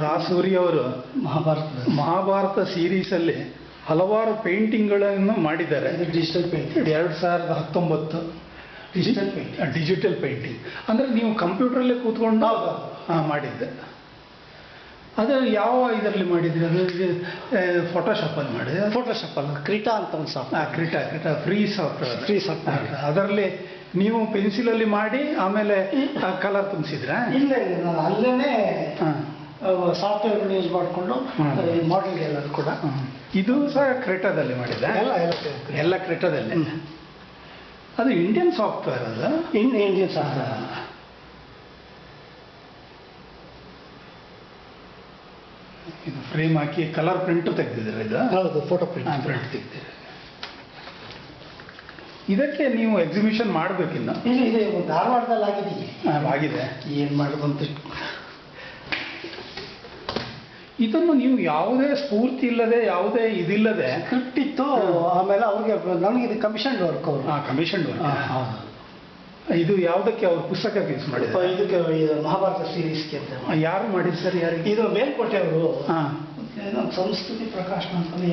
ರಾಸೂರಿ ಅವರು ಮಹಾಭಾರತ ಮಹಾಭಾರತ ಸೀರೀಸಲ್ಲಿ ಹಲವಾರು ಪೇಂಟಿಂಗ್ಗಳನ್ನು ಮಾಡಿದ್ದಾರೆ. ಡಿಜಿಟಲ್ ಪೇಂಟಿಂಗ್ ಎರಡು ಸಾವಿರದ ಹತ್ತೊಂಬತ್ತು ಡಿಜಿಟಲ್ ಪೇಂಟಿಂಗ್ ಡಿಜಿಟಲ್ ಪೇಂಟಿಂಗ್ ಅಂದರೆ ನೀವು ಕಂಪ್ಯೂಟ್ರಲ್ಲೇ ಕೂತ್ಕೊಂಡು. ಆ, ಮಾಡಿದ್ದೆ. ಅದು ಯಾವ ಇದರಲ್ಲಿ ಮಾಡಿದ್ರಿ? ಅದು ಫೋಟೋಶಾಪಲ್ಲಿ ಮಾಡಿದೆ. ಫೋಟೋಶಾಪ್ ಅಲ್ಲ ಕ್ರೀಟಾ ಅಂತ ಒಂದು soft Krita Krita free software free software ಅದರಲ್ಲಿ ನೀವು ಪೆನ್ಸಿಲಲ್ಲಿ ಮಾಡಿ ಆಮೇಲೆ ಕಲರ್ ತುಂಬಿಸಿದ್ರಾ? ಇಲ್ಲ ಇಲ್ಲ ನಾನು ಅಲ್ಲೇ ಹಾಂ ಸಾಫ್ಟ್ವೇರ್ ಯೂಸ್ ಮಾಡಿಕೊಂಡು ಮಾಡೆಲ್ ಮಾಡೆಲ್ಗೆ ಎಲ್ಲರೂ ಕೂಡ. ಇದು ಸಹ ಕ್ರೆಟಾದಲ್ಲಿ ಮಾಡಿದ? ಎಲ್ಲ ಎಲ್ಲ ಎಲ್ಲ ಕ್ರೆಟಾದಲ್ಲಿ. ಅದು ಇಂಡಿಯನ್ ಸಾಫ್ಟ್ವೇರ್ ಅದು ಇನ್ ಇಂಡಿಯನ್ ಸಾಫ್ಟ್ವೇರ್ ಇದು ಫ್ರೇಮ್ ಹಾಕಿ ಕಲರ್ ಪ್ರಿಂಟ್ ತೆಗೆದಿದ್ದಾರೆ ಇದು? ಹೌದು ಫೋಟೋ ಪ್ರಿಂಟ್ ಪ್ರಿಂಟ್ ತೆಗೆದಿದ್ದಾರೆ. ಇದಕ್ಕೆ ನೀವು ಎಕ್ಸಿಬಿಷನ್ ಮಾಡಬೇಕಿನ್ನು? ಇಲ್ಲಿ ಇದೆ ಧಾರವಾಡದಲ್ಲಿ ಆಗಿದೆ ಆಗಿದೆ. ಏನು ಮಾಡೋದು ಅಂತ ಇದನ್ನು ನೀವು ಯಾವುದೇ ಸ್ಫೂರ್ತಿ ಇಲ್ಲದೆ ಯಾವುದೇ ಇದಿಲ್ಲದೆ ಸ್ಕ್ರಿಪ್ಟ್ ಇತ್ತು ಆಮೇಲೆ ಅವ್ರಿಗೆ ನಮಗೆ ಇದು ಕಮಿಷನ್ ವರ್ಕ್ ಅವರು. ಕಮಿಷನ್ ವರ್ಕ್ ಇದು ಯಾವುದಕ್ಕೆ ಅವ್ರ ಪುಸ್ತಕಕ್ಕೆ ಯೂಸ್ ಮಾಡಿ ಇದಕ್ಕೆ ಇದು ಮಹಾಭಾರತ ಸೀರೀಸ್ಗೆ ಅಂತ ಯಾರು ಮಾಡಿದ್ರು ಸರ್ ಯಾರಿಗೆ? ಇದು ಮೇಲ್ಕೋಟೆ ಅವರು. ಹಾಂ. ಸಂಸ್ಕೃತಿ ಪ್ರಕಾಶನ ಅಂತಲೇ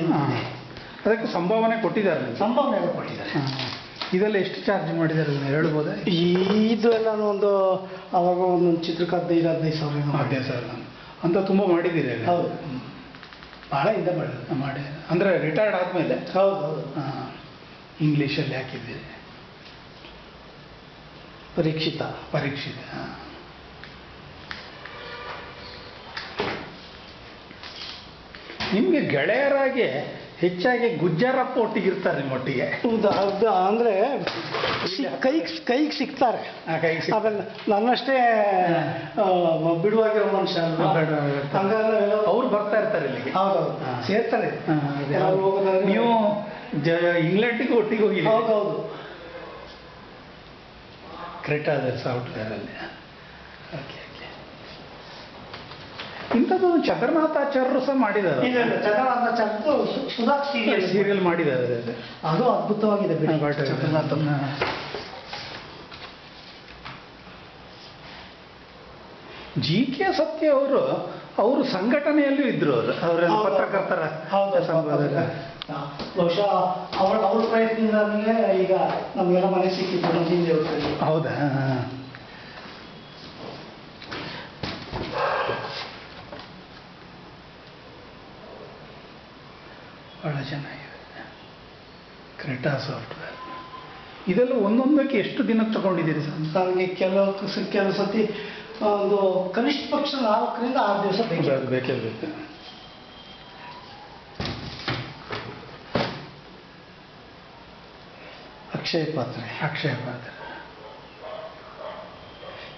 ಅದಕ್ಕೆ ಸಂಭಾವನೆ ಕೊಟ್ಟಿದ್ದಾರೆ ಸಂಭಾವನೆ ಕೊಟ್ಟಿದ್ದಾರೆ. ಹಾಂ. ಇದೆಲ್ಲ ಎಷ್ಟು ಚಾರ್ಜ್ ಮಾಡಿದ್ದಾರೆ ಅದನ್ನು ಹೇಳ್ಬೋದಾ? ಇದು ಎಲ್ಲ ಒಂದು ಅವಾಗ ಒಂದೊಂದು ಚಿತ್ರಕ್ಕೆ ಹದಿನೈದು ಹದಿನೈದು ಸಾವಿರ ಹದಿನೈದು ಮಾಡಿದೆ. ಅಂತ ತುಂಬ ಮಾಡಿದ್ದೀರಿ ಹೌದು. ಭಾಳ ಇದೆ ಮಾಡಿ ಮಾಡಿ ಅಂದರೆ ರಿಟೈರ್ಡ್ ಆದಮೇಲೆ? ಹೌದು ಹೌದು. ಹಾಂ ಇಂಗ್ಲೀಷಲ್ಲಿ ಹಾಕಿದ್ದೀರಿ ಪರೀಕ್ಷಿತ. ಪರೀಕ್ಷಿತ ಹಾಂ. ನಿಮಗೆ ಗೆಳೆಯರಾಗಿ ಹೆಚ್ಚಾಗಿ ಗುಜ್ಜಾರಪ್ಪ ಒಟ್ಟಿಗಿರ್ತಾರೆ ಇರ್ತಾರೆ ಹೌದು ಅದು ಅಂದರೆ ಕೈಗೆ ಕೈಗೆ ಸಿಗ್ತಾರೆ ಆಮೇಲೆ ನನ್ನಷ್ಟೇ ಬಿಡುವಾಗಿರೋ ಮನುಷ್ಯ ಅವ್ರು ಬರ್ತಾ ಇರ್ತಾರೆ ಇಲ್ಲಿಗೆ. ಹೌದೌದು. ಸೇರ್ತಾರೆ. ನೀವು ಜ ಇಂಗ್ಲೆಂಡಿಗೆ ಒಟ್ಟಿಗೆ ಹೋಗಿ. ಹೌದೌದು. ಕ್ರೆಟಾದ ಸಾಫ್ಟ್ವೇರಲ್ಲಿ ಓಕೆ. ಇಂಥದ್ದು ಚಂದ್ರನಾಥಾಚಾರ್ಯರು ಸಹ ಮಾಡಿದ್ದಾರೆ. ಸು- ಸುಧಾ ಸೀರಿಯಲ್ ಸೀರಿಯಲ್ ಮಾಡಿದ್ದಾರೆ ಅದು. ಅದು. ಅದ್ಭುತವಾಗಿದೆ ಬಿಡಿ ಚಂದ್ರನಾಥ ಜಿ ಕೆ ಸತ್ಯ ಅವರು ಅವರು ಸಂಘಟನೆಯಲ್ಲೂ ಇದ್ರು ಅವರು ಅವರ. ಪತ್ರಕರ್ತರ. ಬಹುಶಃ ಅವರ ಅವ್ರ ಪ್ರಯತ್ನದಿಂದ ನಮಗೆ ಈಗ ನಮಗೆಲ್ಲ ಮನೆ ಸಿಕ್ಕಿತ್ತು ನಮ್ಮ ಹಿಂದೆ? ಹೌದಾ ಕ್ರೆಟಾ ಸಾಫ್ಟ್ವೇರ್ ಇದೆಲ್ಲ ಒಂದೊಂದಕ್ಕೆ ಎಷ್ಟು ದಿನಕ್ಕೆ ತಗೊಂಡಿದ್ದೀರಿ ಸರ್? ನನಗೆ ಕೆಲವು ಕೆಲವು ಸತಿ ಒಂದು ಕನಿಷ್ಠ ಪಕ್ಷ ನಾಲ್ಕರಿಂದ ಆರು ದಿವಸ ಬೇಕು ಅದು ಬೇಕೇ ಬೇಕು ಅಕ್ಷಯ ಪಾತ್ರೆ ಅಕ್ಷಯ ಪಾತ್ರೆ.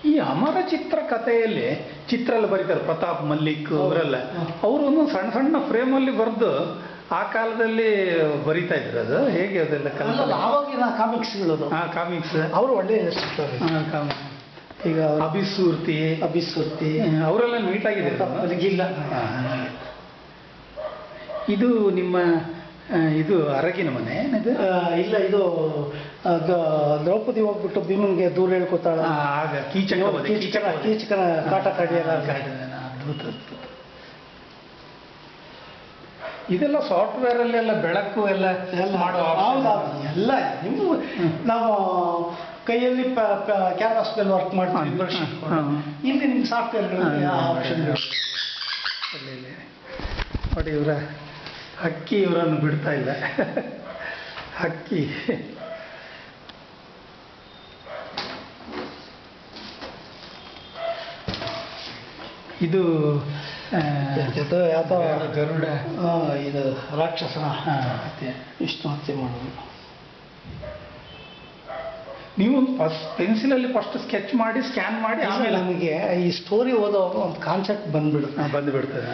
ಈ ಅಮರ ಚಿತ್ರ ಕಥೆಯಲ್ಲಿ ಚಿತ್ರ ಎಲ್ಲ ಬರೀತಾರೆ ಪ್ರತಾಪ್ ಮಲ್ಲಿಕ್. ಅವರೆಲ್ಲ. ಅವರು ಒಂದೊಂದು ಸಣ್ಣ ಸಣ್ಣ ಫ್ರೇಮಲ್ಲಿ ಬರೆದು ಆ ಕಾಲದಲ್ಲಿ ಬರಿತಾ ಇದ್ರು ಅದು? ಹೇಗೆ ಅದೆಲ್ಲ ಕಲ್ಪನೆ? ಆವಾಗಿನ ಕಾಮಿಕ್ಸ್ಗಳು ಹಾ ಕಾಮಿಕ್ಸ್ ಅವರು ಒಳ್ಳೆ ಈಗ ಅಭಿಸೂರ್ತಿ. ಅಭಿಸೂರ್ತಿ. ಅವರೆಲ್ಲ ಮೀಟ್ ಆಗಿದೆ ನನಗಿಲ್ಲ ಇದು ನಿಮ್ಮ ಇದು ಅರಗಿನ ಮನೆ ಏನಿದೆ? ಇಲ್ಲ ಇದು ದ್ರೌಪದಿ ಹೋಗ್ಬಿಟ್ಟು ಭೀಮನ್ಗೆ ದೂರ ಹೇಳ್ಕೊತಾಳ. ಆಗ ಕೀಚಕ ಕೀಚಕನ ಕೀಚಕನ ಕಾಟ ಕಡಿಯಲ್ಲ ಅದ್ಭುತ. ಇದೆಲ್ಲ ಸಾಫ್ಟ್ವೇರ್ ಅಲ್ಲಿ ಎಲ್ಲ ಬೆಳಕು ಎಲ್ಲ ಎಲ್ಲ. ಮಾಡೋ ನಿಮ್ಮ ನಾವು ಕೈಯಲ್ಲಿ ಕ್ಯಾನ್ವಾಸ್ ಮೇಲೆ ವರ್ಕ್ ಮಾಡ್ತೀವಿ. ಇಲ್ಲಿ ನಿಮ್ಮ ಸಾಫ್ಟ್ವೇರ್ಗಳಲ್ಲಿ ಆಪ್ಷನ್ಗಳು ನೋಡಿ ಇವರ ಹಕ್ಕಿ ಇವರನ್ನು ಬಿಡ್ತಾ ಇಲ್ಲ. ಹಕ್ಕಿ. ಇದು ಜೊತೆ ಗರುಡ. ಇದು ರಾಕ್ಷಸನ ಹಾ, ಇಷ್ಟು ಹತ್ಯೆ ಮಾಡೋದು. ನೀವು ಫಸ್ಟ್ ಪೆನ್ಸಿಲಲ್ಲಿ ಫಸ್ಟ್ ಸ್ಕೆಚ್ ಮಾಡಿ ಸ್ಕ್ಯಾನ್ ಮಾಡಿ ಆಮೇಲೆ ನಮಗೆ ಈ ಸ್ಟೋರಿ ಓದೋವಾಗ ಒಂದು ಕಾನ್ಸೆಪ್ಟ್ ಬಂದ್ಬಿಡುತ್ತೆ. ಬಂದು ಬಿಡ್ತದೆ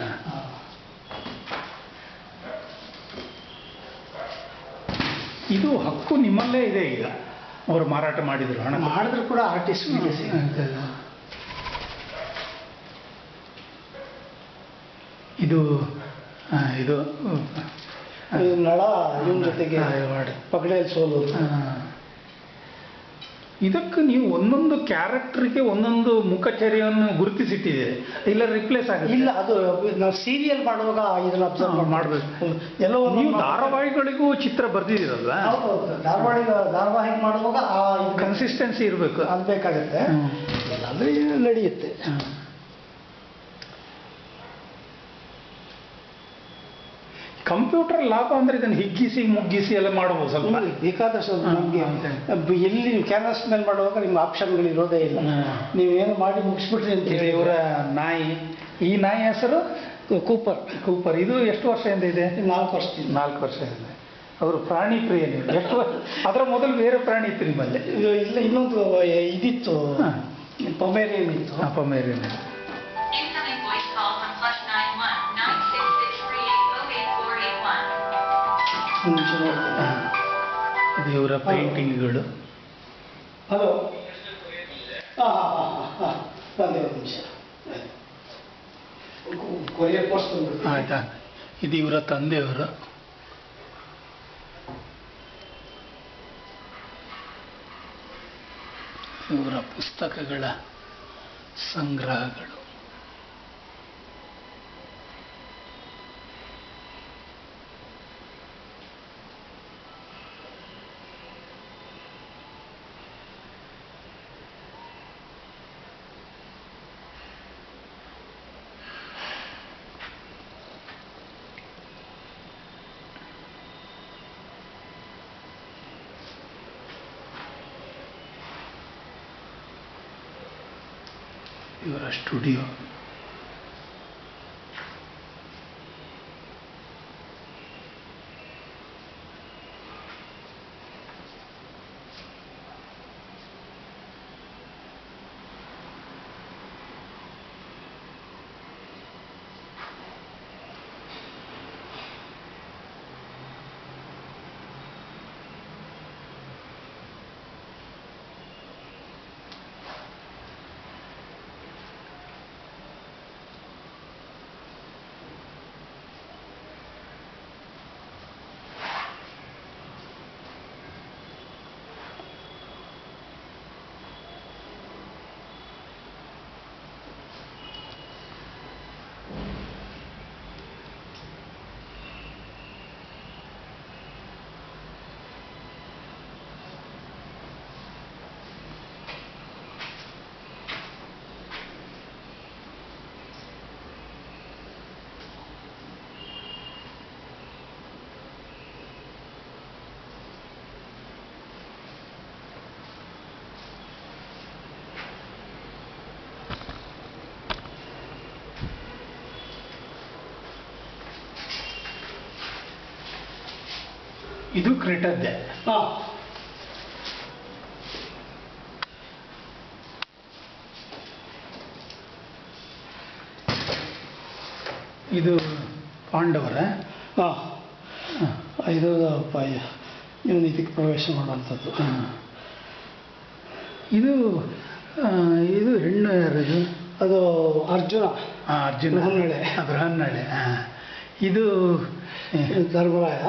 ಇದು ಹಕ್ಕು ನಿಮ್ಮಲ್ಲೇ ಇದೆ ಈಗ. ಅವರು ಮಾರಾಟ ಮಾಡಿದ್ರು ಹಣ. ಮಾಡಿದ್ರು ಕೂಡ ಆರ್ಟಿಸ್ಟ್ ಸಿಗುತ್ತೆ. ಇದು ಇದು ನಳ ಇವನ ಜೊತೆಗೆ ಪಗಡೆಯಲ್ಲಿ ಸೋಲು. ಇದಕ್ಕೆ ನೀವು ಒಂದೊಂದು ಕ್ಯಾರೆಕ್ಟರ್ಗೆ ಒಂದೊಂದು ಮುಖಚರ್ಯವನ್ನು ಗುರುತಿಸಿಟ್ಟಿದ್ದೀರಿ. ಇಲ್ಲ ರಿಪ್ಲೇಸ್ ಆಗುತ್ತೆ. ಇಲ್ಲ ಅದು ನಾವು ಸೀರಿಯಲ್ ಮಾಡುವಾಗ ಇದನ್ನ ಅಬ್ಸರ್ವ್ ಮಾಡಬೇಕು. ಎಲ್ಲವೂ ಎಲ್ಲೋ ನೀವು ಧಾರಾವಾಹಿಗಳಿಗೂ ಚಿತ್ರ ಬರ್ದಿದ್ದೀರಲ್ವ? ಹೌದು ಧಾರವಾಡಿ ಧಾರಾವಾಹಿ ಮಾಡುವಾಗ ಆ ಕನ್ಸಿಸ್ಟೆನ್ಸಿ ಇರಬೇಕು. ಅದು ಬೇಕಾಗುತ್ತೆ. ಅಂದ್ರೆ ನಡೆಯುತ್ತೆ. ಕಂಪ್ಯೂಟರ್ ಲಾಭ ಅಂದ್ರೆ ಇದನ್ನು ಹಿಗ್ಗಿಸಿ ಮುಗ್ಗಿಸಿ ಎಲ್ಲ ಮಾಡಬಹುದು ಸ್ವಲ್ಪ. ಬೇಕಾದಷ್ಟು ನಮಗೆ ಹಾ, ಎಲ್ಲಿ ನೀವು ಕ್ಯಾನ್ವಾಸ್ ಮೇಲೆ ಮಾಡುವಾಗ ನಿಮ್ಮ ಆಪ್ಷನ್ಗಳು ಇರೋದೇ ಇಲ್ಲ. ನೀವು ನೀವೇನು ಮಾಡಿ ಮುಗಿಸ್ಬಿಟ್ರಿ ಅಂತ ಹೇಳಿ ಇವರ ನಾಯಿ ಈ ನಾಯಿ ಹೆಸರು ಕೂಪರ್. ಕೂಪರ್. ಇದು ಎಷ್ಟು ವರ್ಷದಿಂದ ಇದೆ? ನಾಲ್ಕು ವರ್ಷ ನಾಲ್ಕು ವರ್ಷದಿಂದ. ಅವರು ಪ್ರಾಣಿ ಪ್ರಿಯ ಎಷ್ಟು ವರ್ಷ ಅದರ ಮೊದಲು ಬೇರೆ ಪ್ರಾಣಿ ಇತ್ತು ನಿಮ್ಮಲ್ಲಿ. ಇಲ್ಲ ಇನ್ನೊಂದು ಇದಿತ್ತು. ಪೊಮೇರಿಯನ್ ಇತ್ತು. ಅಪ್ಪ ಇವರ ಪೇಂಟಿಂಗ್ಗಳು. ಹಲೋ. ಹಾಂ ಹಾಂ ಹಾಂ ಹಾಂ ಒಂದು ನಿಮಿಷ. ಕೊರಿಯರ್ ಪೋಸ್ಟ್ ಬಂದ್ಬಿಡ್ತೀನಿ ಆಯ್ತಾ? ಇದು ಇವರ ತಂದೆಯವರು. ಇವರ ಪುಸ್ತಕಗಳ ಸಂಗ್ರಹಗಳು. ಇವರ ಸ್ಟುಡಿಯೋ ಇದು ಕ್ರೀಟದ್ದೇ ಹಾಂ. ಇದು ಪಾಂಡವರ? ಹಾಂ. ಇದು ಪ- ಇವನು ಇದಕ್ಕೆ ಪ್ರವೇಶ ಮಾಡುವಂಥದ್ದು. ಹ. ಇದು ಇದು ಹೆಣ್ಣು ಯಾರದು ಅದು ಅರ್ಜುನ. ಅರ್ಜುನ. ಬೃಹನ್ನಳೆ. ಬೃಹನ್ನಳೆ ಇದು ಧರ್ಮರಾಯ.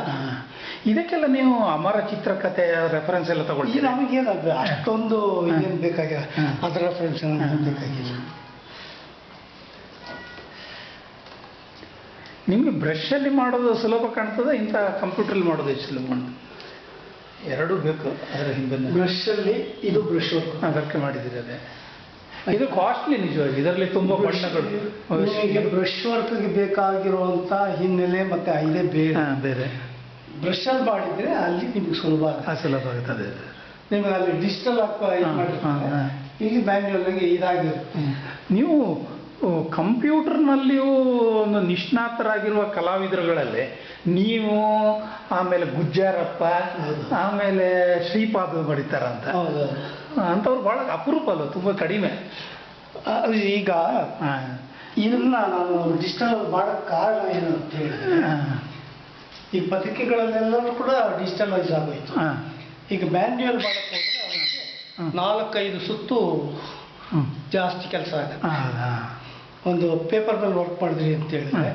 ಇದಕ್ಕೆಲ್ಲ ನೀವು ಅಮರ ಚಿತ್ರಕಥೆಯ ರೆಫರೆನ್ಸ್ ಎಲ್ಲ ತಗೊಳ್ತೀವಿ ನಮಗೆ ನಮಗೇನು ಅಷ್ಟೊಂದು ಏನು ಬೇಕಾಗಿಲ್ಲ. ಅದರ ರೆಫರೆನ್ಸ್ ಬೇಕಾಗಿಲ್ಲ. ನಿಮಗೆ ಬ್ರಷಲ್ಲಿ ಮಾಡೋದು ಸುಲಭ ಕಾಣ್ತದೆ? ಇಂಥ ಕಂಪ್ಯೂಟ್ರಲ್ಲಿ ಮಾಡೋದು ಎಷ್ಟು ಸುಲಭ ಕಾಣ್ತದೆ ಎರಡೂ ಬೇಕು ಅದರ ಹಿಂದೆ ಬ್ರಷಲ್ಲಿ ಇದು ಬ್ರಷ್ ವರ್ಕ್ ಅದಕ್ಕೆ ಮಾಡಿದ್ದೀರಿ ಅದೇ. ಇದು ಕಾಸ್ಟ್ಲಿ ನಿಜವಾಗಿ ಇದರಲ್ಲಿ ತುಂಬ ಬಣ್ಣಗಳು. ಬ್ರಷ್ ವರ್ಕ್ಗೆ ಬೇಕಾಗಿರುವಂಥ ಹಿನ್ನೆಲೆ ಮತ್ತೆ ಇದೇ ಬೇರೆ. ಬೇರೆ. ಬ್ರಷಲ್ಲಿ ಮಾಡಿದ್ರೆ ಅಲ್ಲಿ ನಿಮ್ಗೆ ಸುಲಭ ಸುಲಭ ಆಗುತ್ತದೆ ನಿಮಗೆ ಅಲ್ಲಿ ಡಿಜಿಟಲ್ ಹಾಕಿ. ಇಲ್ಲಿ ಬ್ಯಾಂಗ್ಳೂರ್ನಾಗೆ ಇದಾಗಿರುತ್ತೆ. ನೀವು ಕಂಪ್ಯೂಟರ್ನಲ್ಲಿಯೂ ಒಂದು ನಿಷ್ಣಾತರಾಗಿರುವ ಕಲಾವಿದರುಗಳಲ್ಲಿ ನೀವು ಆಮೇಲೆ ಗುಜ್ಜಾರಪ್ಪ. ಆಮೇಲೆ ಶ್ರೀಪಾದ ಬಡಿತಾರಂತ ಹೌದು. ಅಂಥವ್ರು ಭಾಳ ಅಪರೂಪ ಅಲ್ಲ ತುಂಬ ಕಡಿಮೆ. ಈಗ. ಇದನ್ನ ನಾನು ಡಿಜಿಟಲ್ ಮಾಡೋಕ್ಕೆ ಕಾರಣ ಏನು ಅಂತ ಹೇಳಿದ್ರೆ ಹಾ. ಈ ಪತ್ರಿಕೆಗಳಲ್ಲೆಲ್ಲರೂ ಕೂಡ ಡಿಜಿಟಲೈಸ್ ಆಗೋಯ್ತು ಈಗ ಮ್ಯಾನ್ಯುಯಲ್ ಮಾಡಕ್ಕೆ. ನಾಲ್ಕೈದು ಸುತ್ತು ಜಾಸ್ತಿ ಕೆಲಸ ಆಗುತ್ತೆ. ಒಂದು ಪೇಪರ್ ಮೇಲೆ ವರ್ಕ್ ಮಾಡಿದ್ರಿ ಅಂತ ಹೇಳಿದ್ರೆ.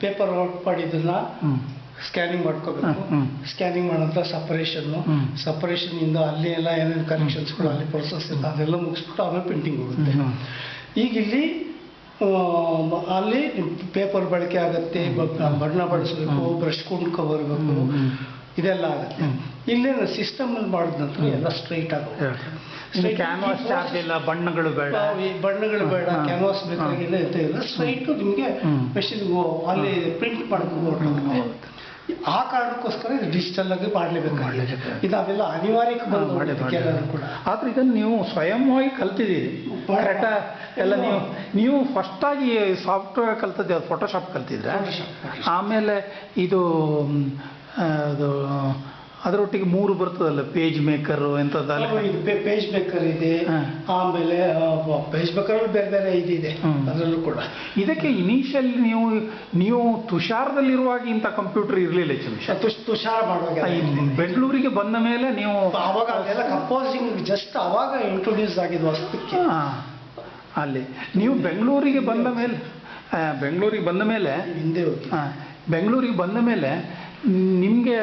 ಪೇಪರ್ ವರ್ಕ್ ಮಾಡಿದ್ದನ್ನ ಸ್ಕ್ಯಾನಿಂಗ್ ಮಾಡ್ಕೋಬೇಕು. ಸ್ಕ್ಯಾನಿಂಗ್ ಮಾಡೋಂಥ ಸಪರೇಷನ್ ಸಪರೇಷನ್ನು ಸಪರೇಷನ್ನಿಂದ ಇಂದ ಅಲ್ಲಿ ಎಲ್ಲ ಏನೇನು ಕನೆಕ್ಷನ್ಸ್ಗಳು ಅಲ್ಲಿ ಪ್ರೊಸೆಸ್ ಇಲ್ಲ ಅದೆಲ್ಲ ಮುಗಿಸ್ಬಿಟ್ಟು ಆಮೇಲೆ ಪ್ರಿಂಟಿಂಗ್ ಹೋಗುತ್ತೆ. ಈಗ ಇಲ್ಲಿ ಅಲ್ಲಿ ಪೇಪರ್ ಬಳಕೆ ಆಗುತ್ತೆ ಬಣ್ಣ ಬಳಸಬೇಕು ಬ್ರಷ್ ಕೊಂಡ್ಕೊಬರ್ಬೇಕು. ಇದೆಲ್ಲ ಆಗುತ್ತೆ. ಇಲ್ಲೇನು ಇಲ್ಲಿ ಸಿಸ್ಟಮ್ ಅಲ್ಲಿ ಮಾಡಿದ ನಂತರ ಎಲ್ಲ ಸ್ಟ್ರೈಟ್ ಆಗುತ್ತೆ ಕ್ಯಾನ್ವಾಸ್ ಚಾರ್ಜ್ ಇಲ್ಲ ಬಣ್ಣಗಳು ಬೇಡ. ಬಣ್ಣಗಳು ಬೇಡ. ಕ್ಯಾನ್ವಾಸ್ ಬೇಕಾಗಿಲ್ಲ ಸ್ಟ್ರೈಟು ನಿಮಗೆ. ಮೆಷಿನ್ ಅಲ್ಲಿ ಪ್ರಿಂಟ್ ಮಾಡ್ಕೊಂಡು ಆ ಕಾರಣಕ್ಕೋಸ್ಕರ ಇದು ಡಿಜಿಟಲ್ ಆಗಿ ಮಾಡಲೇಬೇಕು. ಇದು ಅವೆಲ್ಲ ಅನಿವಾರ್ಯಕ್ಕೆ ಬಂದು. ಕೂಡ ಆದ್ರೆ ಇದನ್ನು ನೀವು ಸ್ವಯಂವಾಗಿ ಕಲ್ತಿದ್ದೀರಿ ಕರೆಕ್ಟ ಎಲ್ಲ ನೀವು ನೀವು ಫಸ್ಟ್ ಆಗಿ ಸಾಫ್ಟ್ವೇರ್ ಕಲ್ತದ್ದು ಫೋಟೋಶಾಪ್ ಕಲ್ತಿದ್ರೆ. ಆಮೇಲೆ ಇದು ಅದು ಅದರೊಟ್ಟಿಗೆ ಮೂರು ಬರ್ತದಲ್ಲ ಪೇಜ್ ಮೇಕರು ಎಂಥದ್ದಲ್ಲ? ಇದು ಪೇಜ್ ಬೇಕರ್ ಇದೆ. ಹಾ. ಆಮೇಲೆ ಪೇಜ್ ಮೇಕರ್ ಬೇರೆ ಬೇರೆ ಇದಿದೆ ಹ್ಮ್. ಅದರಲ್ಲೂ ಕೂಡ. ಇದಕ್ಕೆ ಇನಿಷಿಯಲ್ ನೀವು ನೀವು ತುಷಾರದಲ್ಲಿರುವಾಗ ಇಂಥ ಕಂಪ್ಯೂಟರ್ ಇರಲಿಲ್ಲ ಚಂದ್ರ ತುಷ್- ತುಷಾರ ಮಾಡುವಾಗ. ಬೆಂಗಳೂರಿಗೆ ಬಂದ ಮೇಲೆ ನೀವು ಅವಾಗ ಅದೆಲ್ಲ ಕಂಪೋಸಿಂಗ್ ಜಸ್ಟ್ ಅವಾಗ ಇಂಟ್ರೊಡ್ಯೂಸ್ ಆಗಿದ್ದು ವಸ್ತುಕ್ಕೆ ಹಾ, ಅಲ್ಲಿ. ನೀವು ಬೆಂಗಳೂರಿಗೆ ಬಂದ ಮೇಲೆ ಆ, ಬೆಂಗಳೂರಿಗೆ ಬಂದ ಮೇಲೆ ಹಿಂದೆ ಹೋಗಿ. ಆ, ಬೆಂಗಳೂರಿಗೆ ಬಂದ ಮೇಲೆ ನಿಮಗೆ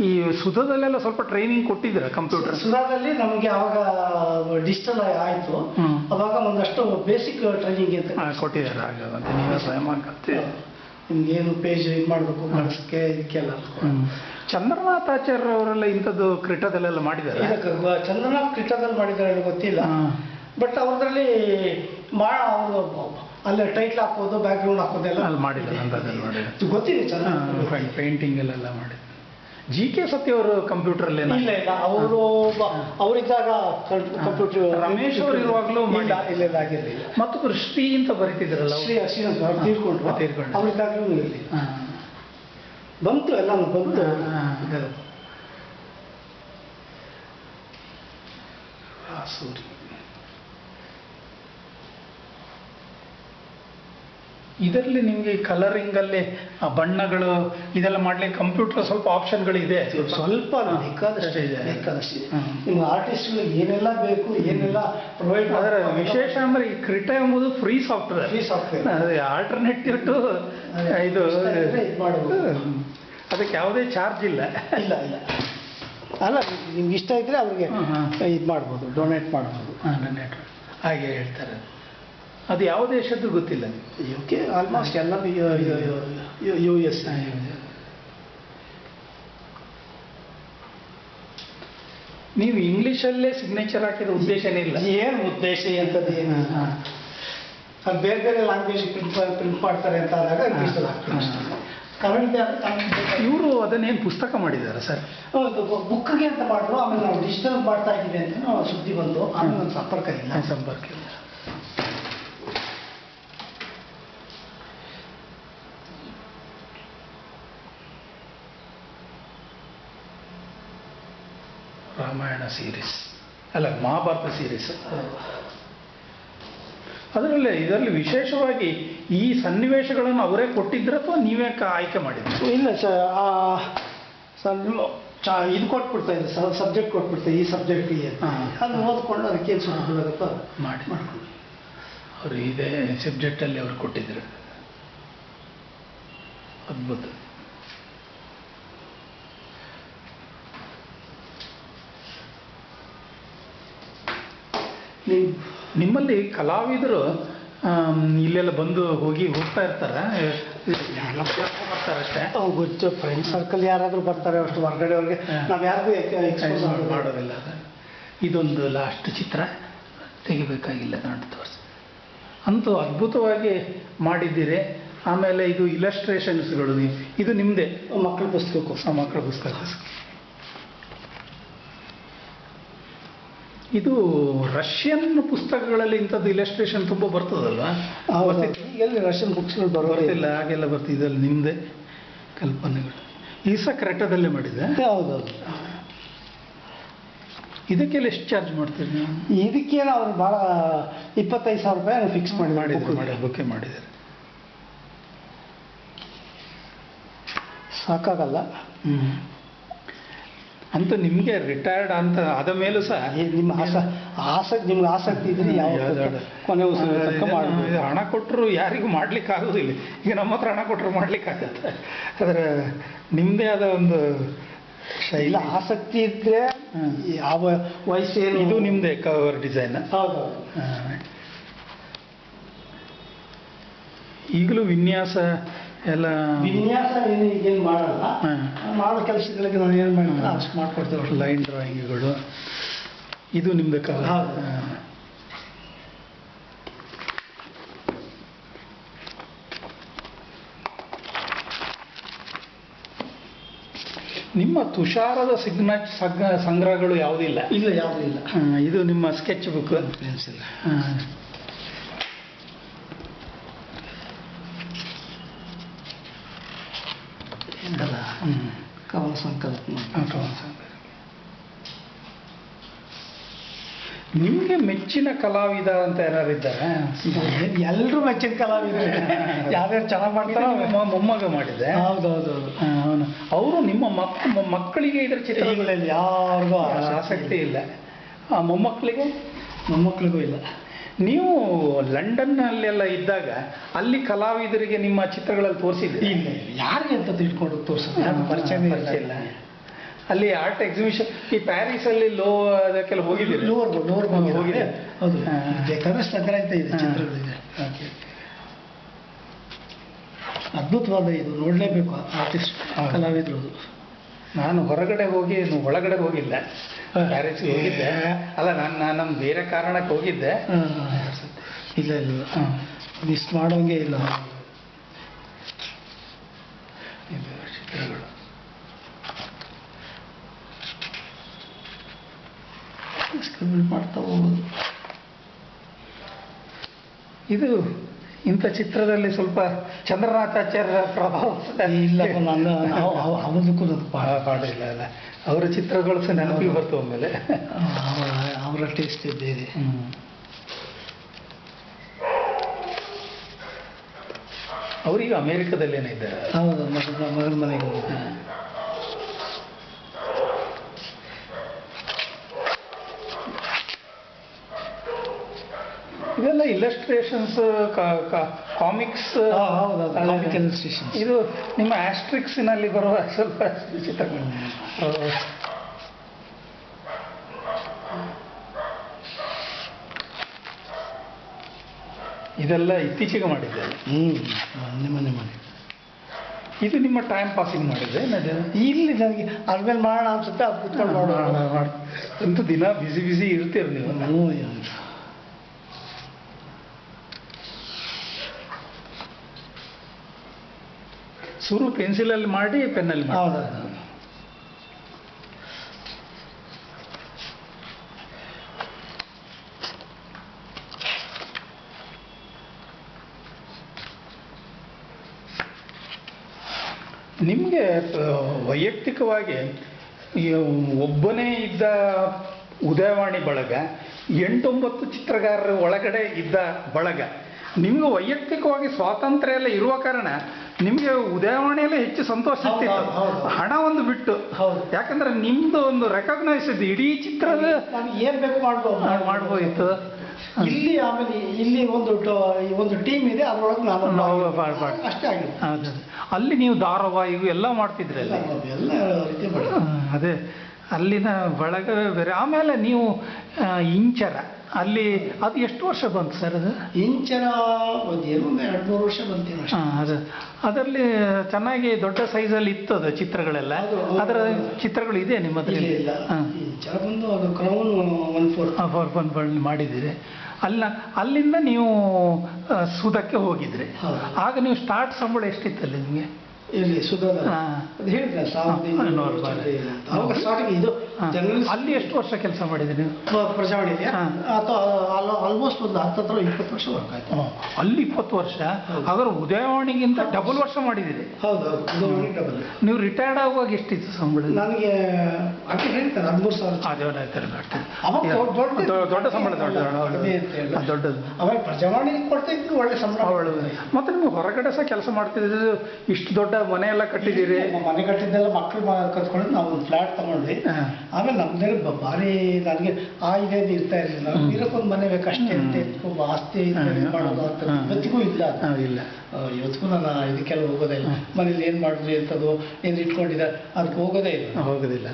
ಈ ಸುಧದಲ್ಲೆಲ್ಲ ಸ್ವಲ್ಪ ಟ್ರೈನಿಂಗ್ ಕೊಟ್ಟಿದ್ದೀರಾ ಕಂಪ್ಯೂಟರ್ ಸುಧಾದಲ್ಲಿ ನಮಗೆ ಅವಾಗ ಡಿಜಿಟಲ್ ಆಯಿತು. ಅವಾಗ ಒಂದಷ್ಟು ಬೇಸಿಕ್ ಟ್ರೈನಿಂಗ್ ಅಂತ ಕೊಟ್ಟಿದ್ದಾರೆ ಮತ್ತೆ ನೀವೇ ಸ್ವಯಂ ಕಲ್ತಿ ನಿಮ್ಗೆ ಏನು ಪೇಜ್ ಇದು ಮಾಡಬೇಕು ಕಳ್ಸಕ್ಕೆ ಇದಕ್ಕೆಲ್ಲ ಚಂದ್ರನಾಥಾಚಾರ್ಯ ಅವರೆಲ್ಲ ಇಂಥದ್ದು ಕ್ರಿಟದಲ್ಲೆಲ್ಲ ಮಾಡಿದ್ದಾರೆ? ಚಂದ್ರನಾಥ್ ಕ್ರಿಟದಲ್ಲಿ ಮಾಡಿದ್ದಾರೆ ಗೊತ್ತಿಲ್ಲ. ಬಟ್ ಅವ್ರದ್ರಲ್ಲಿ ಮಾ ಅವರು ಅಲ್ಲೇ ಟೈಟ್ಲ್ ಹಾಕೋದು ಬ್ಯಾಕ್ ಗ್ರೌಂಡ್ ಹಾಕೋದೆಲ್ಲ ಅಲ್ಲಿ ಮಾಡಿದ್ದಾರೆ ಅಂಥದ್ದೆಲ್ಲ ಮಾಡಿದ್ದಾರೆ ಗೊತ್ತಿದೆ ಚೆನ್ನಾಗಿ ಪೇಂಟಿಂಗ್ ಎಲ್ಲ ಮಾಡಿದ್ದಾರೆ ಜಿ ಕೆ ಸತ್ಯ ಅವರು ಕಂಪ್ಯೂಟರಲ್ಲಿ ಇಲ್ಲ ಇಲ್ಲ ಅವರು ಅವರಿದ್ದಾಗ ಕಂಪ್ಯೂಟರ್ ರಮೇಶ್ ಅವರು ಇರುವಾಗಲೂ ಇಲ್ಲ ಇಲ್ಲ ಆಗಿರಲಿಲ್ಲ ಮತ್ತು ಶ್ರೀ ಅಂತ ಬರೀತಿದ್ರಲ್ಲ ಅವ್ರು. ಶ್ರೀ ಶ್ರೀನಿವಾಸ್ ಅವ್ರು ತೀರ್ಕೊಂಡ್ರು. ತೀರ್ಕೊಂಡ್ರು. ಅವರಿದ್ದಾಗಲೂ ಇರಲಿ. ಬಂತು ಎಲ್ಲ ಬಂತು. ಹಾ, ಇದು. ಹಾಸೂರಿ ಇದರಲ್ಲಿ ನಿಮಗೆ ಕಲರಿಂಗಲ್ಲಿ ಆ ಬಣ್ಣಗಳು ಇದೆಲ್ಲ ಮಾಡ್ಲಿಕ್ಕೆ ಕಂಪ್ಯೂಟರ್ ಸ್ವಲ್ಪ ಆಪ್ಷನ್ಗಳಿದೆ ಸ್ವಲ್ಪ ಬೇಕಾದಷ್ಟು ಇದೆ. ಬೇಕಾದಷ್ಟಿದೆ. ನಿಮ್ಮ ಆರ್ಟಿಸ್ಟ್ಗಳಿಗೆ ಏನೆಲ್ಲ ಬೇಕು ಏನೆಲ್ಲ ಪ್ರೊವೈಡ್ ಅದರ ವಿಶೇಷ ಅಂದ್ರೆ ಈ ಕ್ರಿಟ ಎಂಬುದು ಫ್ರೀ ಸಾಫ್ಟ್ವೇರ್ ಫ್ರೀ ಸಾಫ್ಟ್ವೇರ್ ಅದೇ ಆಲ್ಟರ್ನೇಟಿವ್ ಟು ಇದು. ಅದಕ್ಕೆ ಯಾವುದೇ ಚಾರ್ಜ್ ಇಲ್ಲ. ಇಲ್ಲ ಇಲ್ಲ. ಅಲ್ಲ ನಿಮ್ಗೆ ಇಷ್ಟ ಇದ್ರೆ ಅವ್ರಿಗೆ. ಇದು ಮಾಡ್ಬೋದು ಡೊನೇಟ್ ಮಾಡ್ಬೋದು. ಡೊನೇಟ್ ಹಾಗೆ ಹೇಳ್ತಾರೆ. ಅದು ಯಾವ ದೇಶದ್ದು ಗೊತ್ತಿಲ್ಲ. ಯು ಕೆ ಆಲ್ಮೋಸ್ಟ್ ಎಲ್ಲ ಯು ಎಸ್ ನೀವು ಇಂಗ್ಲೀಷಲ್ಲೇ ಸಿಗ್ನೇಚರ್ ಹಾಕಿದ ಉದ್ದೇಶನೇ ಇಲ್ಲ. ಏನು ಉದ್ದೇಶ ಎಂಥದ್ದು ಏನು? ಬೇರೆ ಬೇರೆ ಲ್ಯಾಂಗ್ವೇಜ್ ಪ್ರಿಂಟ್ ಪ್ರಿಂಟ್ ಮಾಡ್ತಾರೆ ಅಂತ ಆದಾಗ ಹಾಕ್ತಾರೆ ಇವರು ಅದನ್ನೇನು ಪುಸ್ತಕ ಮಾಡಿದ್ದಾರೆ ಸರ್? ಬುಕ್ಗೆ ಅಂತ ಮಾಡಿದ್ರು ಆಮೇಲೆ ನಾವು ಡಿಜಿಟಲ್ ಮಾಡ್ತಾ ಇದ್ದೀವಿ ಅಂತ ಸುದ್ದಿ ಬಂದು ಆಮೇಲೆ ಸಂಪರ್ಕ ಇಲ್ಲ. ಸಂಪರ್ಕ ಇಲ್ಲ. ಸೀರೀಸ್ ಅಲ್ಲ ಮಹಾಭಾರತ ಸೀರೀಸ್ ಅದರಲ್ಲಿ ಇದರಲ್ಲಿ ವಿಶೇಷವಾಗಿ ಈ ಸನ್ನಿವೇಶಗಳನ್ನು ಅವರೇ ಕೊಟ್ಟಿದ್ರೆ ಅಥವಾ ನೀವೇ ಆಯ್ಕೆ ಮಾಡಿದ್ರಿ? ಇಲ್ಲ ಸರ್ ಸರ್ ಚ ಇದು ಕೊಟ್ಬಿಡ್ತಾ ಇದೆ ಸಬ್ಜೆಕ್ಟ್ ಕೊಟ್ಬಿಡ್ತಾ ಈ ಸಬ್ಜೆಕ್ಟ್. ಅದು ಓದ್ಕೊಂಡು ಅದಕ್ಕೆ ಏನು ಸುಮ್ಮನೆ ಮಾಡಿ. ಮಾಡ್ಕೊಂಡು ಅವರು ಇದೇ ಸಬ್ಜೆಕ್ಟಲ್ಲಿ ಅವ್ರು ಕೊಟ್ಟಿದ್ರು? ಅದ್ಭುತ ನೀವು ನಿಮ್ಮಲ್ಲಿ ಕಲಾವಿದರು ಇಲ್ಲೆಲ್ಲ ಬಂದು ಹೋಗಿ ಹೋಗ್ತಾ ಇರ್ತಾರೆ. ಬರ್ತಾರೆ ಅಷ್ಟೇ. ಗೊತ್ತು. ಫ್ರೆಂಡ್ ಸರ್ಕಲ್ ಯಾರಾದರೂ ಬರ್ತಾರೆ ಅಷ್ಟು ಹೊರಗಡೆ ಅವ್ರಿಗೆ. ನಾವು ಯಾರಿಗೂ ಎಕ್ಸ್ಪೋಸ್ ಮಾಡೋದು ಮಾಡೋದಿಲ್ಲ. ಇದೊಂದು ಲಾಸ್ಟ್ ಚಿತ್ರ. ತೆಗಿಬೇಕಾಗಿಲ್ಲ ನೋಡಿ ತೋರಿಸಿ. ಅಂತೂ ಅದ್ಭುತವಾಗಿ ಮಾಡಿದ್ದೀರಿ. ಆಮೇಲೆ ಇದು ಇಲಸ್ಟ್ರೇಷನ್ಸ್ಗಳು ನೀವು. ಇದು ನಿಮ್ಮದೇ ಮಕ್ಕಳ ಪುಸ್ತಕಕ್ಕೋಸ್ಕರ ಮಕ್ಕಳ ಪುಸ್ತಕ. ಇದು ರಷ್ಯನ್ ಪುಸ್ತಕಗಳಲ್ಲಿ ಇಂಥದ್ದು ಇಲಸ್ಟ್ರೇಷನ್ ತುಂಬ ಬರ್ತಿತ್ತು? ಎಲ್ಲಿ ರಷ್ಯನ್ ಬುಕ್ಸ್ಗಳು ಬರೋದಿಲ್ಲ ಹಾಗೆಲ್ಲ ಬರ್ತಿದ್ದಲ್ಲ ನಿಮ್ಮದೇ ಕಲ್ಪನೆಗಳು. ಈ ಸಹ ಕರೆಕ್ಟದಲ್ಲೇ ಮಾಡಿದೆ ಹೌದೌದು ಇದಕ್ಕೆಲ್ಲ ಎಷ್ಟು ಚಾರ್ಜ್ ಮಾಡ್ತೀರಿ ನೀವು? ಇದಕ್ಕೇನು ಅವ್ರು ಭಾಳ ಇಪ್ಪತ್ತೈದು ಸಾವಿರ ರೂಪಾಯಿ ಫಿಕ್ಸ್ ಮಾಡಿ ಮಾಡಿದ್ರು ಮಾಡಿದ್ರು. ಮಾಡಿ ಬುಕ್ಕೆ ಮಾಡಿದ್ದಾರೆ ಸಾಕಾಗಲ್ಲ. ಅಂತೂ ನಿಮಗೆ ರಿಟೈರ್ಡ್ ಅಂತ ಆದ ಮೇಲೂ ಸಹ ನಿಮ್ಮ ಆಸ ಆಸಕ್ತಿ ನಿಮ್ಗೆ ಆಸಕ್ತಿ ಇದ್ರೆ ಯಾವ. ಕೊನೆ ಉಸಿರು ಹಣ ಕೊಟ್ಟರು ಯಾರಿಗೂ ಮಾಡ್ಲಿಕ್ಕೆ ಆಗೋದಿಲ್ಲ. ಈಗ ನಮ್ಮ ಹತ್ರ ಹಣ ಕೊಟ್ಟರು ಮಾಡ್ಲಿಕ್ಕೆ ಆಗತ್ತೆ ಅದರ ನಿಮ್ಮದೇ ಆದ ಒಂದು ಇಲ್ಲ ಶೈಲಿ ಆಸಕ್ತಿ ಇದ್ರೆ. ಯಾವ ವಯಸ್ಸೇನು ಇದು ನಿಮ್ಮದೇ ಕವರ್ ಡಿಸೈನ್ ಹೌದು. ಈಗಲೂ ವಿನ್ಯಾಸ ಎಲ್ಲ ವಿನ್ಯಾಸ ಏನು ಈಗೇನು ಮಾಡಲ್ಲ. ಮಾಡೋ ಕೆಲಸಗಳಿಗೆ ನಾನು ಏನು ಮಾಡ್ತೀನಿ ಅಷ್ಟು ಮಾಡ್ಕೊಡ್ತೇವೆ. ಲೈನ್ ಡ್ರಾಯಿಂಗ್ಗಳು. ಇದು ನಿಮ್ಮದು ಕವರ್ ನಿಮ್ಮ ತುಷಾರದ ಸಿಗ್ನ ಸಗ್ಗ ಸಂಗ್ರಹಗಳು ಯಾವುದಿಲ್ಲ? ಇಲ್ಲ ಯಾವುದೂ ಇಲ್ಲ ಇದು ನಿಮ್ಮ ಸ್ಕೆಚ್ ಬುಕ್ ಪೆನ್ಸಿಲ್ ಇದೆಲ್ಲ ಸಂಕಲ್ಪ ನಿಮಗೆ ಮೆಚ್ಚಿನ ಕಲಾವಿದ ಅಂತ ಯಾರು ಇದ್ದಾರೆ? ಎಲ್ಲರೂ ಮೆಚ್ಚಿನ ಕಲಾವಿದ ಯಾವ್ಯಾರು ಚೆನ್ನಾಗಿ ಮಾಡ್ತಾರೋ ಮೊಮ್ಮಗ ಮಾಡಿದೆ. ಹೌದು ಹೌದು ಹೌದು. ಅವನು ಅವರು ನಿಮ್ಮ ಮಕ್ ಮಕ್ಕಳಿಗೆ ಇದ್ರ ಚಿತ್ರಗಳಲ್ಲಿ ಯಾರಿಗೂ ಆಸಕ್ತಿ ಇಲ್ಲ. ಆ ಮೊಮ್ಮಕ್ಕಳಿಗೆ? ಮೊಮ್ಮಕ್ಕಳಿಗೂ ಇಲ್ಲ. ನೀವು ಲಂಡನ್ನಲ್ಲೆಲ್ಲ ಇದ್ದಾಗ ಅಲ್ಲಿ ಕಲಾವಿದರಿಗೆ ನಿಮ್ಮ ಚಿತ್ರಗಳಲ್ಲಿ ತೋರಿಸಿದ್ದೀರಿ ಇಲ್ಲ ಯಾರಿಗೆ ಅಂತ ತಿಳ್ಕೊಂಡು ತೋರಿಸಿದ್ರೆ ಯಾರು ಪರಿಚಯನೇ ಪರಿಚಯ ಇಲ್ಲ. ಅಲ್ಲಿ ಆರ್ಟ್ ಎಕ್ಸಿಬಿಷನ್ ಈ ಪ್ಯಾರಿಸ್ ಅಲ್ಲಿ ಲೋ ಅದಕ್ಕೆಲ್ಲ ಹೋಗಿದ್ದೀರಿ? ಲೋರ್ ಲೋರ್ ಹೋಗಿದೆ. ಹೌದು. ಕನಸ್ ನಗರ ಅಂತ ಇದೆ. ಚಿತ್ರಗಳಿದೆ ಅದ್ಭುತವಾದ ಇದು. ನೋಡಲೇಬೇಕು ಆರ್ಟಿಸ್ಟ್. ಕಲಾವಿದರು ನಾನು ಹೊರಗಡೆ ಹೋಗಿ ಒಳಗಡೆ ಹೋಗಿಲ್ಲ. ಪ್ಯಾರಿಸ್ಗೆ ಹೋಗಿದ್ದೆ. ಅಲ್ಲ ನಾನು ನಾನು ನಮ್ಮ ಬೇರೆ ಕಾರಣಕ್ಕೆ ಹೋಗಿದ್ದೆ. ಇಲ್ಲ ಇಲ್ಲ. ಮಿಸ್ ಮಾಡೋಂಗೆ ಇಲ್ಲ. ಇದು ಚಿತ್ರಗಳು. ಮಾಡ್ತಾ ಹೋಗೋದು. ಇದು ಇಂಥ ಚಿತ್ರದಲ್ಲಿ ಸ್ವಲ್ಪ ಚಂದ್ರನಾಥಾಚಾರ್ಯರ ಪ್ರಭಾವ ಇಲ್ಲ ಅವನದಕ್ಕೂ ಪಾಡಿಲ್ಲ ಅಲ್ಲ ಅವರ ಚಿತ್ರಗಳು ಸಹ ನೆನಪಿಗೆ ಬರ್ತವೆ ಆಮೇಲೆ. ಅವರ ಟೇಸ್ಟ್ ಬೇರೆ ಅವರೀಗ ಅಮೇರಿಕದಲ್ಲೇನೇ ಇದ್ದಾರೆ. ಹೌದು ಮಗನ ಮಗನ ಮನೆಗೆ ಇದೆಲ್ಲ ಇಲ್ಲಸ್ಟ್ರೇಷನ್ಸ್ ಕಾಮಿಕ್ಸ್ ಇದು ನಿಮ್ಮ ಆಸ್ಟ್ರಿಕ್ಸಿನಲ್ಲಿ ಬರುವ ಸ್ವಲ್ಪ ಚಿತ್ರಗಳು ಇದೆಲ್ಲ ಇತ್ತೀಚೆಗೆ ಮಾಡಿದ್ದೆ. ಮೊನ್ನೆ ಮೊನ್ನೆ ಮಾಡಿ ಇದು ನಿಮ್ಮ ಟೈಮ್ ಪಾಸಿಂಗ್ ಮಾಡಿದ್ದೆ. ಇಲ್ಲಿ ನನಗೆ ಅದ್ಮೇಲೆ ಮಾಡೋಣ ಅನ್ಸುತ್ತೆ ಅದು ಕುತ್ಕೊಂಡು ಮಾಡೋಣ. ಅಂತೂ ದಿನ ಬಿಸಿ ಬಿಸಿ ಇರ್ತೀರ ನೀವು ಹ್ಞೂ ಏನು. ಶುರು ಪೆನ್ಸಿಲಲ್ಲಿ ಮಾಡಿ ಪೆನ್ನಲ್ಲಿ ಮಾಡಿ. ಹೌದು ನಿಮಗೆ ವೈಯಕ್ತಿಕವಾಗಿ ಒಬ್ಬನೇ ಇದ್ದ ಉದಯವಾಣಿ ಬಳಗ ಎಂಟೊಂಬತ್ತು ಚಿತ್ರಗಾರರ ಒಳಗಡೆ ಇದ್ದ ಬಳಗ ನಿಮಗೆ ವೈಯಕ್ತಿಕವಾಗಿ ಸ್ವಾತಂತ್ರ್ಯ ಎಲ್ಲ ಇರುವ ಕಾರಣ ನಿಮಗೆ ಉದಯವಾಣಿಯಲ್ಲೇ ಹೆಚ್ಚು ಸಂತೋಷ ಆಗ್ತಿತ್ತು. ಹಣ ಒಂದು ಬಿಟ್ಟು. ಹೌದು. ಯಾಕಂದ್ರೆ ನಿಮ್ದು ಒಂದು ರೆಕಗ್ನೈಸ್ ಇದ್ದು ಇಡೀ ಚಿತ್ರದ ಏನ್ ಬೇಕು ಮಾಡ್ಬೋದು ಮಾಡ್ಬೋದಿತ್ತು. ಇಲ್ಲಿ ಆಮೇಲೆ ಇಲ್ಲಿ ಒಂದು ಒಂದು ಟೀಮ್ ಇದೆ ಅದರೊಳಗೆ ನಾನು. ಅಷ್ಟೇ ಆಗಿದೆ ಅಲ್ಲಿ ನೀವು ಧಾರಾವಾಹಿಗೂ ಎಲ್ಲ ಮಾಡ್ತಿದ್ರಿ ಎಲ್ಲ ಅದೇ. ಅಲ್ಲಿನ ಬಳಗ ಬೇರೆ. ಆಮೇಲೆ ನೀವು ಇಂಚರ. ಅಲ್ಲಿ ಅದು ಎಷ್ಟು ವರ್ಷ ಬಂತು ಸರ್ ಅದು? ಇಂಚರ ಒಂದು ಎರಡು ಮೂರು ವರ್ಷ ಬಂತು ಅಷ್ಟೇ. ಹಾಂ ಅದು ಅದರಲ್ಲಿ ಚೆನ್ನಾಗಿ ದೊಡ್ಡ ಸೈಜಲ್ಲಿ ಇತ್ತು ಅದು ಚಿತ್ರಗಳೆಲ್ಲ. ಅದು- ಅದು- ಅದರ ಚಿತ್ರಗಳು ಇದೆ ನಿಮ್ಮ ಹತ್ರ ಇಲ್ಲ ಇಲ್ಲ. ಹಾಂ. ಇಂಚರ ಬಂದು ಅದು ಕ್ರೌನ್ ಒನ್ ಫೋರ್. ಮಾಡಿದ್ದೀರಿ. ಅಲ್ಲ ಅಲ್ಲಿಂದ ನೀವು ಸುದಕ್ಕೆ ಸುಧಕ್ಕೆ ಹೋಗಿದ್ರಿ. ಹೌದು. ಆಗ ನೀವು ಸ್ಟಾರ್ಟ್ ಸಂಬಳ ಎಷ್ಟಿತ್ತಲ್ಲಿ ನಿಮಗೆ? ಇಲ್ಲಿ ಸುಧಾರ. ಅದು ಹೇಳಿದ್ರೆ ಅವಾಗ ಸ್ಟಾರ್ಟಿಂಗ್ ಇದು ಅಲ್ಲಿ ಎಷ್ಟು ವರ್ಷ ಕೆಲಸ ಮಾಡಿದ್ರಿ ಹಾ. ಅಥವಾ ಆಲ್ಮೋಸ್ಟ್ ಒಂದು ಹತ್ತತ್ರ ಇಪ್ಪತ್ತು ವರ್ಷ ವರ್ಕ್ ಆಯ್ತು. ಅಲ್ಲಿ ಇಪ್ಪತ್ತು ವರ್ಷ. ಅದರ ಉದಯವಾಣಿಗಿಂತ ಡಬಲ್ ವರ್ಷ ಮಾಡಿದಿರಿ ಹೌದು ಹೌದು. ಡಬಲ್ ನೀವು ರಿಟೈರ್ಡ್ ಆಗುವಾಗ ಎಷ್ಟಿತ್ತು ಸಂಬಳ ನನಗೆ ಅದೇ ಹೇಳ್ತಾರೆ ಹದಿಮೂರು ಸಾವಿರ ಅದೇವನ ದೊಡ್ಡ- ದೊಡ್ಡ- ಸಂಬಳ ದೊಡ್ಡ ದೊಡ್ಡದು. ಅವಾಗ ಪ್ರಜಾವಾಣಿಗೆ ಕೊಡ್ತಾ ಇದ್ರು ಒಳ್ಳೆ ಸಂಬಳ. ಅವಳು ಮತ್ತೆ ನೀವು ಹೊರಗಡೆ ಸಹ ಕೆಲಸ ಮಾಡ್ತಿದ್ರೆ ಇಷ್ಟು ದೊಡ್ಡ ಮನೆ ಎಲ್ಲ ಕಟ್ಟಿದ್ದೀರಿ? ಮನೆ ಕಟ್ಟಿದ್ದೆಲ್ಲ ಮಕ್ಕಳು ಕರ್ಕೊಂಡು ನಾವು ಒಂದು ಫ್ಲಾಟ್ ತಗೊಂಡ್ವಿ. ಆಮೇಲೆ ನಮ್ದೇ ಭಾರಿ ನನಗೆ ಆ ಇದೆ ಇರ್ತಾ ಇರಲಿಲ್ಲ. ಇರೋಕ್ಕೊಂದು ಮನೆ ಬೇಕಷ್ಟೇ ಅಷ್ಟೇ ಅಂತ ಎತ್ಕೊಂಡು ಆಸ್ತಿ ಮಾಡೋದು ಅಂತ ಇವತ್ತಿಗೂ ಇಲ್ಲ. ಇಲ್ಲ. ಇವತ್ತಿಗೂ ನಾನು ಇದಕ್ಕೆಲ್ಲ ಹೋಗೋದೇ ಇಲ್ಲ. ಮನೇಲಿ ಏನು ಮಾಡಿದ್ರಿ ಅಂತದ್ದು ಏನು ಇಟ್ಕೊಂಡಿದ್ದಾರೆ ಅದಕ್ಕೆ ಹೋಗೋದೇ ಇಲ್ಲ. ಹೋಗೋದಿಲ್ಲ.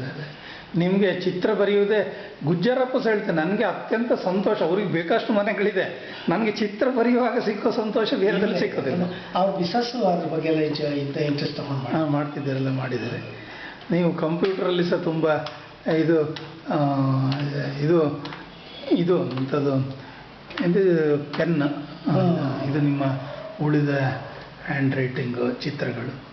ನಿಮಗೆ ಚಿತ್ರ ಬರೆಯುವುದೇ ಗುಜ್ಜರಪ್ಪ ಸಹ ಹೇಳ್ತೇನೆ ನನಗೆ ಅತ್ಯಂತ ಸಂತೋಷ ಅವ್ರಿಗೆ ಬೇಕಷ್ಟು ಮನೆಗಳಿದೆ. ನನಗೆ ಚಿತ್ರ ಬರೆಯುವಾಗ ಸಿಕ್ಕೋ ಸಂತೋಷ ಬೇರೆದಲ್ಲಿ ಸಿಕ್ಕೋದಿಲ್ಲ. ಅವ್ರು ಬಿಸಸ್ಸು ಅದ್ರ ಬಗ್ಗೆ ಎಲ್ಲ ಇಂಚ- ಇಂಥ ಇಂಟ್ರೆಸ್ಟ್ ತಗೊಂಡು ಹಾಂ ಮಾಡ್ತಿದ್ದಾರೆಲ್ಲ ಮಾಡಿದ್ದಾರೆ. ನೀವು ಕಂಪ್ಯೂಟ್ರಲ್ಲಿ ಸಹ ತುಂಬ ಇದು ಇದು ಇದು ಅಂಥದ್ದು ಇದು ಪೆನ್ ಇದು ನಿಮ್ಮ ಉಳಿದ ಹ್ಯಾಂಡ್ ರೈಟಿಂಗು ಚಿತ್ರಗಳು.